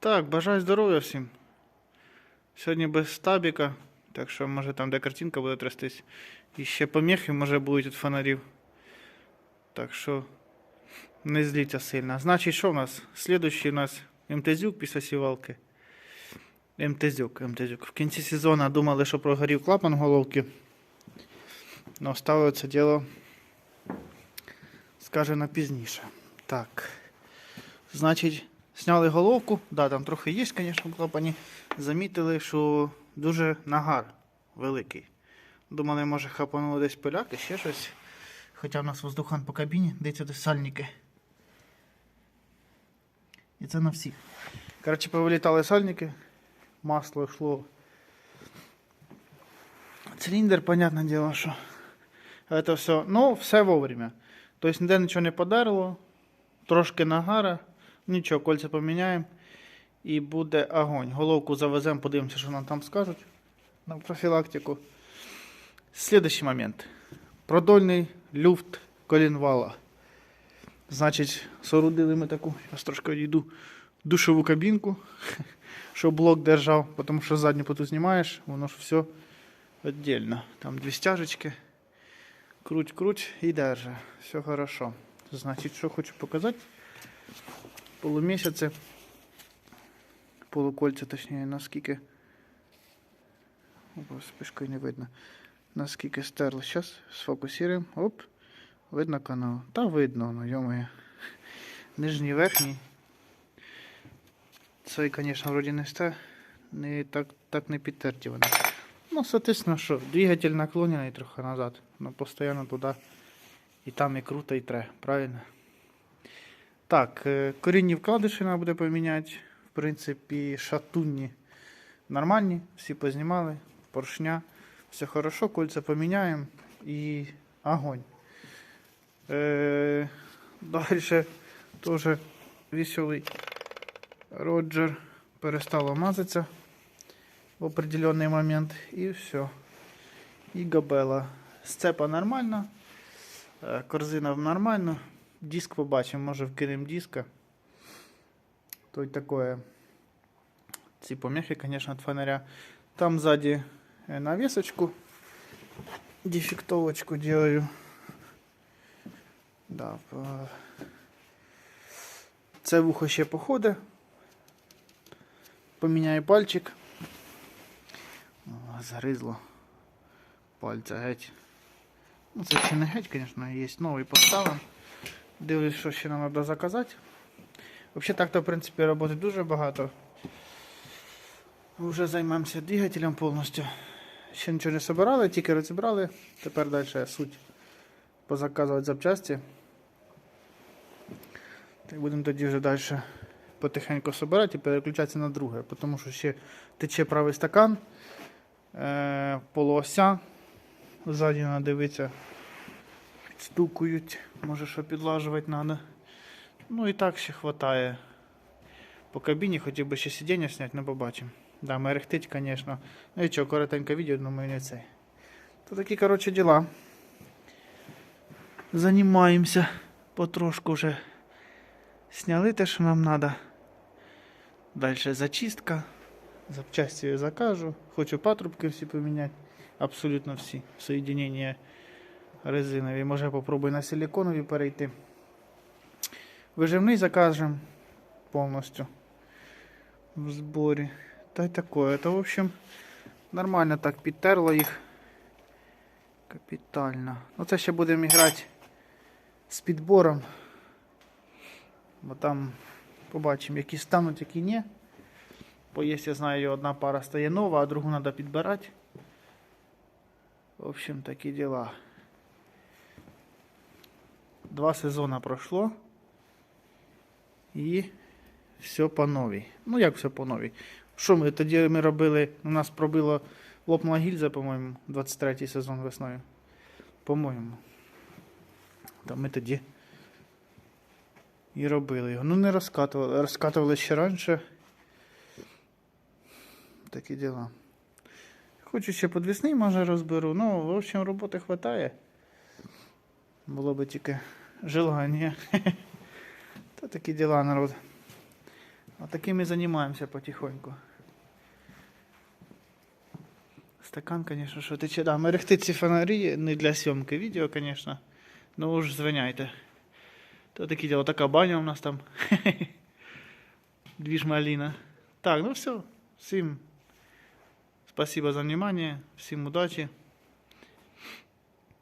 Так, бажаю здоров'я всім. Сьогодні без стабіка, так що може там, де картинка буде трястись. І ще поміхи може будуть від фонарів. Так що не зліться сильно. Значить, що в нас? Слідуючий у нас МТЗюк після сівалки. МТЗюк, МТЗюк. В кінці сезону думали, що прогорів клапан головки. Но ставили це діло, скажемо, пізніше. Так. Значить, зняли головку. Да, там трохи є, звісно, клапані. Замітили, що дуже нагар великий. Думали, може хапануло десь пиляки, ще щось. Хоча в нас воздухан по кабіні, дивіться, де сальники. І це на всіх. Коротше, повилітали сальники, масло йшло. Циліндр, понятне діло, що. Это все. Ну, все вовремя. Тобто ніде нічого не подарило, трошки нагара, нічого, кольця поміняємо і буде огонь. Головку завеземо, подивимося, що нам там скажуть на профілактику. Слідуючий момент. Продольний люфт колінвала. Значить, соорудили ми таку, я трошки відійду, душову кабінку, щоб блок держав, тому що задню поту знімаєш, воно ж все віддільно. Там дві стяжечки. Круть, круть і держи. Все хорошо. Значить, що хочу показати. Полумісяці. Полукольця, точніше, наскільки. Опа, спишкою не видно. Наскільки стерли. Зараз сфокусуємо. Оп. Видно канал. Та видно, ну йомає. Нижній верхній. Цей, звісно, вроді не сте. Не так, так не підтерті вони. Ну, соответственно, що, двигатель наклонений трохи назад, но постійно туди і там і круто, і тре, правильно? Так, е, корінні вкладиші треба буде поміняти. В принципі, шатунні нормальні, всі познімали, поршня, все хорошо, кольця поміняємо і огонь. Е, далі теж веселий Роджер перестало мазатися в определенный момент. И все. И габела. Сцепа нормально. е, Корзина нормально. Диск побачимо, може вкинемо диска. То й такое. Ці помехи, конечно, от фонаря. Там сзади е, навесочку. Дефектовочку делаю. Да, по- Це вухо ще походить. Поміняю пальчик. О, Заризло. Пальця геть. Ну, це ще не геть, звісно, є новий поставим. Дивлюсь, що ще нам треба заказати. Взагалі так-то, в принципі, роботи дуже багато. Вже займаємося двигателем повністю. Ще нічого не збирали, тільки розібрали. Тепер далі суть позаказувати запчасті. Так будемо тоді вже далі потихеньку збирати і переключатися на друге, тому що ще тече правий стакан е, полуося. Ззаді треба дивитися. Підстукують, може що підлажувати треба. Ну і так ще вистачає. По кабіні хотів би ще сидіння зняти, не побачимо. Да, мерехтить, звісно. Ну і що, коротеньке відео, думаю, не цей. То такі, коротше, діла. Займаємося потрошку вже. Сняли те, що нам треба. Далі зачистка. Запчасті я закажу. Хочу патрубки всі поміняти. Абсолютно всі. Соєдинення резинові. Може попробую на силиконові перейти. Вижимний закажемо повністю в зборі. Та й таке. То, в общем, нормально так підтерло їх. Капітально. Ну це ще будемо грати з підбором. Бо там побачимо, які стануть, які ні. Бо є, я знаю, одна пара стає нова, а другу треба підбирати. В общем, такі діла. Два сезони пройшло. І все по новій. Ну як все по новій? Що ми тоді ми робили? У нас пробило лопнула гільза, по-моєму, 23 сезон весною. По-моєму. Та ми тоді і робили його. Ну не розкатували. Розкатували ще раніше. Такі діла. Хочу ще подвісний, може розберу. Ну, в общем, роботи вистачає. Було би тільки желання. Та такі діла, народ. А такими займаємося потихоньку. Стакан, конечно, що тече. Да, мерехти ці фонарі не для зйомки відео, конечно. Ну уж звиняйте. То такі діло, така баня у нас там. Двіж малина. Так, ну все. Всім спасибо за внимание. Всім удачі.